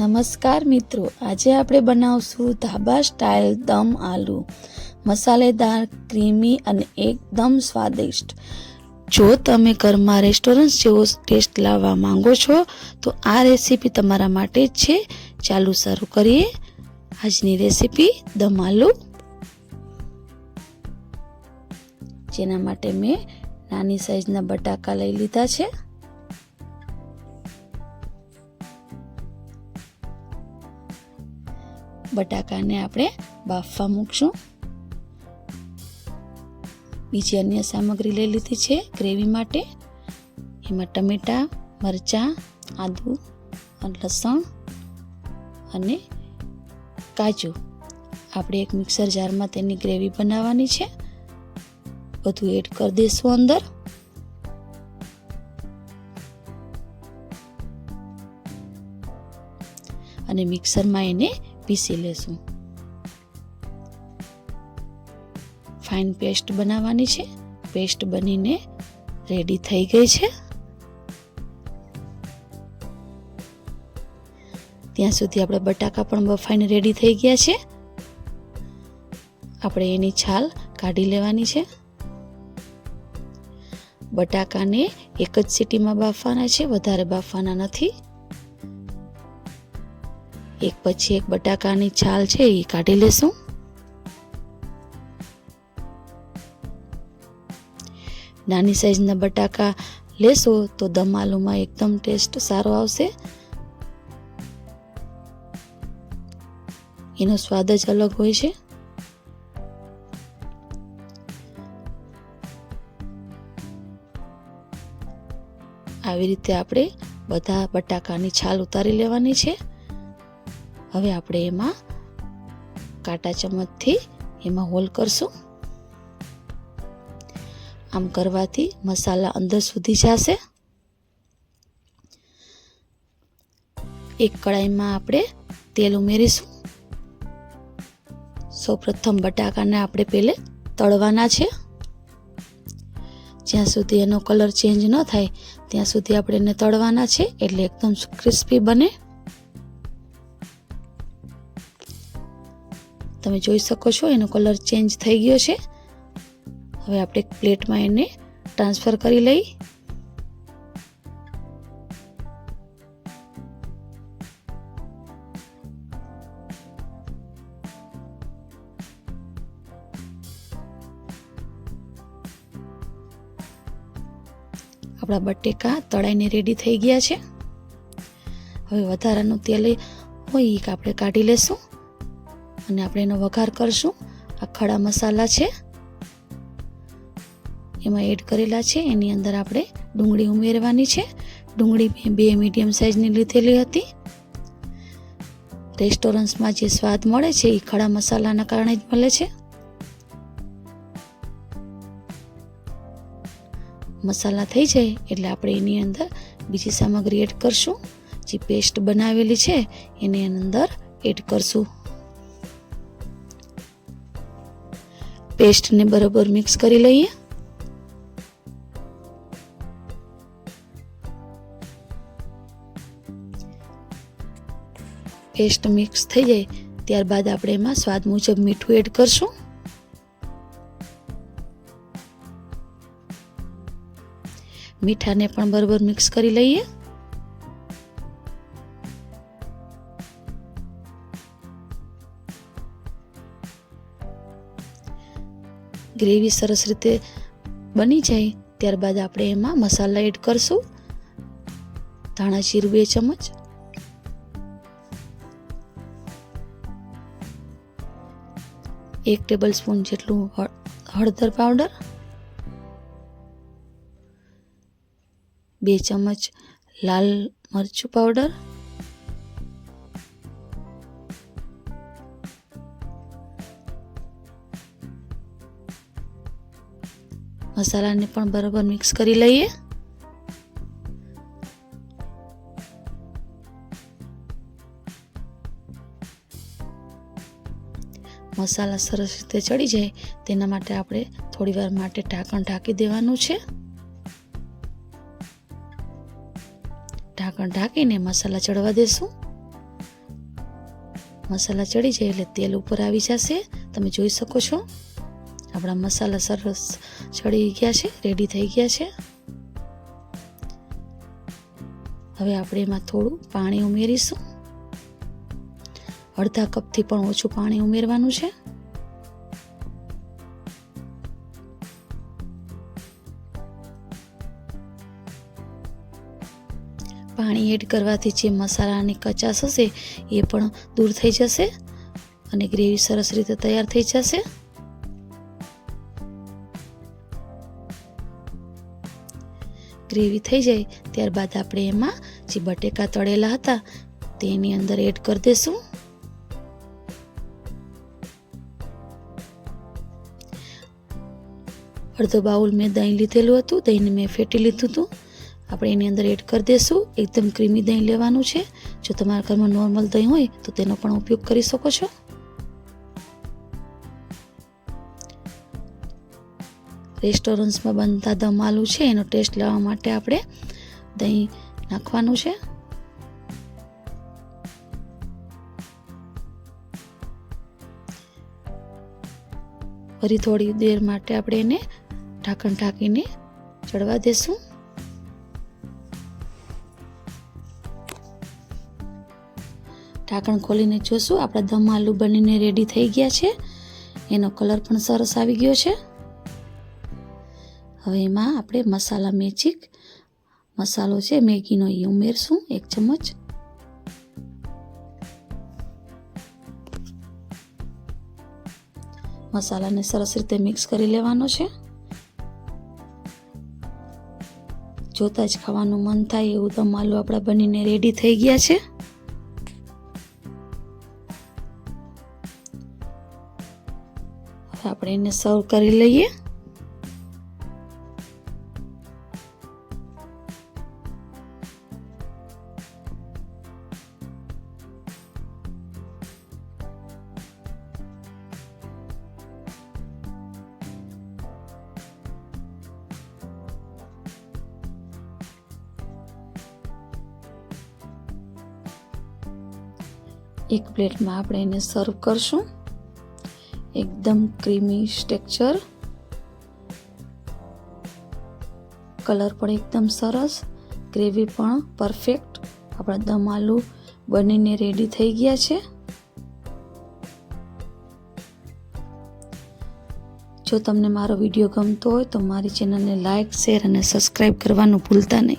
નમસ્કાર મિત્રો, આજે આપણે બનાવશું ધાબા સ્ટાઇલ દમ આલુ. મસાલેદાર, ક્રીમી અને એકદમ સ્વાદિષ્ટ. જો તમે ઘરમાં રેસ્ટોરન્ટ જેવો ટેસ્ટ લાવવા માંગો છો, તો આ રેસીપી તમારા માટે જ છે. ચાલુ શરૂ કરીએ. આજની રેસીપી દમ આલુ. જેના માટે મેં નાની સાઈઝના બટાકા લઈ લીધા છે. બટાકાને આપણે બાફવા મૂકશું. બીજી અન્ય સામગ્રી લઈ લીધી છે ગ્રેવી માટે. એમાં ટમેટા, મરચાં, આદુ, લસણ અને કાજુ. આપણે એક મિક્સર જારમાં તેની ગ્રેવી બનાવવાની છે. બધું એડ કરી દઈશું અંદર. અને મિક્સરમાં એને પીસી લેશું. ફાઇન પેસ્ટ બનાવવાની છે. પેસ્ટ બનીને રેડી થઈ ગઈ છે. ત્યાં સુધી આપણે બટાકા પણ બફાઈને રેડી થઈ ગયા છે. આપણે એની છાલ કાઢી લેવાની છે. બટાકાને એક જ સીટીમાં બાફવાના છે, વધારે બાફવાના નથી. એક પછી એક બટાકાની છાલ છે એ કાઢી લેશું. નાની સાઈઝના બટાકા લેશો તો દમ આલુમાં એકદમ ટેસ્ટ સારો આવશે. એનો સ્વાદ જ અલગ હોય છે. આવી રીતે આપણે બધા બટાકાની છાલ ઉતારી લેવાની છે. હવે આપણે એમાં કાંટા ચમચથી એમાં હોલ કરશું. આમ કરવાથી મસાલા અંદર સુધી જશે. એક કડાઈમાં આપણે તેલ ઉમેરીશું. સૌપ્રથમ બટાકાને આપણે પહેલે તળવાના છે. જ્યાં સુધી એનો કલર ચેન્જ ન થાય, ત્યાં સુધી આપણે એને તળવાના છે. એટલે એકદમ ક્રિસ્પી બને. તમે જોઈ શકો છો, એનો કલર ચેન્જ થઈ ગયો છે. હવે આપણે એક પ્લેટમાં એને ટ્રાન્સફર કરી લઈ. આપણા બટેકા તળાઈને રેડી થઈ ગયા છે. હવે વધારાનું તેલ હોય એ આપણે કાઢી લેશું. અને આપણે એનો વઘાર કરશું. આ ખડા મસાલા છે. એમાં એડ કરેલા છે. એની અંદર આપણે ડુંગળી ઉમેરવાની છે. ડુંગળી બે મીડિયમ સાઇઝની લીધેલી હતી. રેસ્ટોરન્ટ્સમાં જે સ્વાદ મળે છે, એ ખડા મસાલાના કારણે જ મળે છે. મસાલા થઈ જાય એટલે આપણે એની અંદર બીજી સામગ્રી એડ કરશું. જે પેસ્ટ બનાવેલી છે એની અંદર એડ કરશું. પેસ્ટને બરાબર મિક્સ કરી લઈએ. પેસ્ટ મિક્સ થઈ જાય, ત્યારબાદ આપણે એમાં સ્વાદ મુજબ મીઠું એડ કરશું. મીઠાને પણ બરાબર મિક્સ કરી લઈએ. ગ્રેવી સરસ રીતે બની જાય, ત્યારબાદ આપણે એમાં મસાલા એડ કરશું. ધાણા જીરું બે ચમચ. એક ટેબલ સ્પૂન જેટલું હળદર પાવડર. બે ચમચ લાલ મરચું પાવડર. મસાલાને પણ બરાબર મિક્સ કરી લઈએ. મસાલા સરસ રીતે ચડી જાય, તેના માટે આપણે થોડી વાર માટે ઢાંકણ ઢાંકી દેવાનું છે. ઢાંકણ ઢાંકીને મસાલા ચડવા દેશું. મસાલા ચડી જાય એટલે તેલ ઉપર આવી જશે. તમે જોઈ શકો છો. આપણા મસાલા સરસ ચડી ગયા છે રેડી થઈ ગયા છે. હવે આપણે એમાં થોડું પાણી ઉમેરીશું. અડધા કપથી પણ ઓછું પાણી ઉમેરવાનું છે. પાણી એડ કરવાથી જે મસાલાની કચાશ હશે એ પણ દૂર થઈ જશે અને ગ્રેવી સરસ રીતે તૈયાર થઈ જશે. ગ્રેવી થઈ જાય, ત્યારબાદ આપણે એમાં જે બટેકા તળેલા હતા, તેની અંદર એડ કરી દઈશું અડધો બાઉલ મેં દહીં લીધેલું હતું, દહીંને મેં ફેટી લીધું હતું. આપણે એની અંદર એડ કરી દઈશું એકદમ ક્રીમી દહીં લેવાનું છે. જો તમારા ઘરમાં નોર્મલ દહીં હોય, તો તેનો પણ ઉપયોગ કરી શકો છો. રેસ્ટોરન્ટ્સમાં બનતા દમ આલુ છે, એનો ટેસ્ટ લેવા માટે આપણે દહીં નાખવાનું છે. ફરી થોડી દેર માટે આપણે એને ઢાંકણ ઢાંકીને ચડવા દેશું. ઢાંકણ ખોલીને જોશું, આપણા દમ આલુ બનીને રેડી થઈ ગયા છે. એનો કલર પણ સરસ આવી ગયો છે. હવે એમાં આપણે મસાલા મેજિક મસાલો છે મેગીનો એ ઉમેરશું એક ચમચ. મસાલાને સરસ રીતે મિક્સ કરી લેવાનો છે. જોતા જ ખાવાનું મન થાય એવું દમ આલુ આપણા બનીને રેડી થઈ ગયા છે. આપણે એને સર્વ કરી લઈએ. એક પ્લેટમાં આપણે એને સર્વ કરશું. એકદમ ક્રીમી સ્ટેક્ચર કલર પણ એકદમ સરસ. ગ્રેવી પણ પરફેક્ટ આપણા દમ આલુ બનીને રેડી થઈ ગયા છે. જો તમને મારો વીડિયો ગમતો હોય તો મારી ચેનલને લાઇક શેર અને સબસ્ક્રાઈબ કરવાનું ભૂલતા નહીં.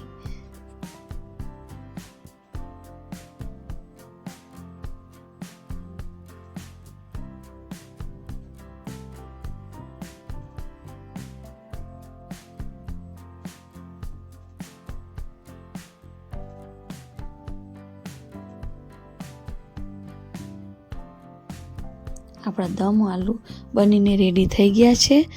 આપણા દમ આલુ બનીને રેડી થઈ ગયા છે.